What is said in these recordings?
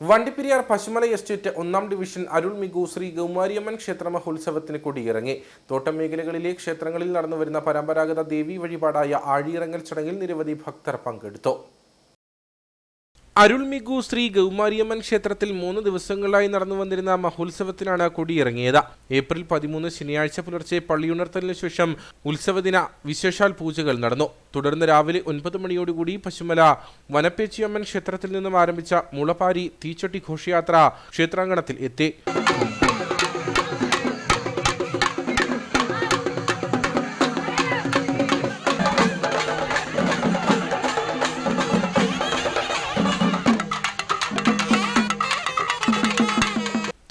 Vandiperiyar Pasumala estate ഒന്നാം division Arulmigu Sri Gaumariamman ക്ഷേത്ര മഹോത്സവത്തിന് കൊടിയിറങ്ങി. തോട്ടം മേഖലകളിലെ ക്ഷേത്രങ്ങളിൽ നടന്നുവരുന്ന പരമ്പരാഗത ദേവി വഴിപാടായ ആഴിയിറങ്ങൽ ചടങ്ങിൽ നിരവധി ഭക്തർ പങ്കെടുത്തു. അരുൾമിഗു ശ്രീ ഗൗമാരിയമ്മൻ ക്ഷേത്രത്തിൽ മൂന്ന് ദിവസങ്ങളായി നടന്നു വന്നിരുന്ന മഹോത്സവത്തിനാണ് കൊടിയിറങ്ങിയത്. ഏപ്രിൽ പതിമൂന്ന് ശനിയാഴ്ച പുലർച്ചെ പള്ളിയുണർത്തലിനു ശേഷം ഉത്സവദിന വിശേഷാൽ പൂജകൾ നടന്നു. തുടർന്ന് രാവിലെ ഒൻപത് മണിയോടുകൂടി പശുമല വനപ്പേച്ചിയമ്മൻ ക്ഷേത്രത്തിൽ നിന്നും ആരംഭിച്ച മുളപ്പാരി തീച്ചട്ടി ഘോഷയാത്ര ക്ഷേത്രാങ്കണത്തിൽ എത്തി.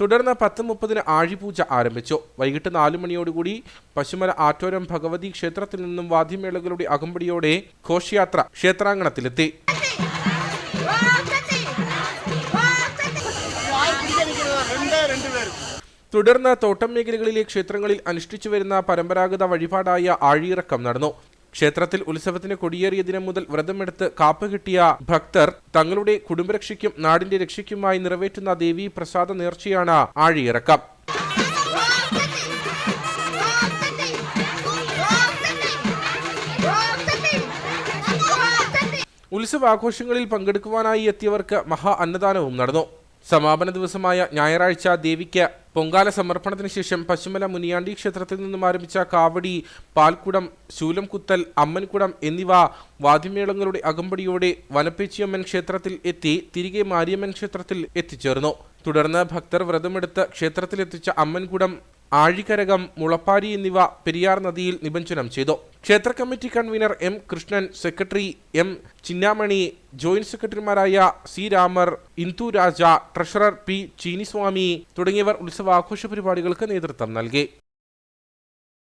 തുടർന്ന് പത്ത് മുപ്പതിന് ആഴിപൂജ ആരംഭിച്ചു. വൈകിട്ട് നാലു മണിയോടുകൂടി പശുമല ആറ്റോരം ഭഗവതി ക്ഷേത്രത്തിൽ നിന്നും വാദ്യമേളകളുടെ അകമ്പടിയോടെ ഘോഷയാത്ര ക്ഷേത്രാങ്കണത്തിലെത്തി. തുടർന്ന് തോട്ടം മേഖലകളിലെ ക്ഷേത്രങ്ങളിൽ അനുഷ്ഠിച്ചു വരുന്ന പരമ്പരാഗത വഴിപാടായ ആഴിയിറക്കം നടന്നു. ക്ഷേത്രത്തിൽ ഉത്സവത്തിന് കൊടിയേറിയ ദിനം മുതൽ വ്രതമെടുത്ത് കാപ്പ് കിട്ടിയ ഭക്തർ തങ്ങളുടെ കുടുംബരക്ഷയ്ക്കും നാടിന്റെ രക്ഷയ്ക്കുമായി നിറവേറ്റുന്ന ദേവീ പ്രസാദ നേർച്ചയാണ് ആഴിയിറക്കം. ഉത്സവാഘോഷങ്ങളിൽ പങ്കെടുക്കുവാനായി എത്തിയവർക്ക് മഹാ അന്നദാനവും നടന്നു. സമാപന ദിവസമായ ഞായറാഴ്ച ദേവിക്ക് പൊങ്കാല സമർപ്പണത്തിന് ശേഷം പശുമല മുനിയാണ്ടി ക്ഷേത്രത്തിൽ നിന്നും ആരംഭിച്ച കാവടി പാൽക്കുടം ശൂലംകുത്തൽ അമ്മൻകുടം എന്നിവ വാദ്യമേളങ്ങളുടെ അകമ്പടിയോടെ വനപ്പേച്ചിയമ്മൻ ക്ഷേത്രത്തിൽ എത്തി തിരികെ മാരിയമ്മൻ ക്ഷേത്രത്തിൽ എത്തിച്ചേർന്നു. തുടർന്ന് ഭക്തർ വ്രതമെടുത്ത് ക്ഷേത്രത്തിലെത്തിച്ച അമ്മൻകുടം ആഴികരകം മുളപ്പാരി എന്നിവ പെരിയാർ നദിയിൽ നിമഞ്ജനം ചെയ്തു. ക്ഷേത്ര committee convener M Krishnan secretary M Chinnamani joint സെക്രട്ടറിമാരായ C Ramar Indu Raja treasurer P Cheeniswamy തുടങ്ങിയവർ ഉത്സവാഘോഷ പരിപാടികൾക്ക് നേതൃത്വം നൽകി.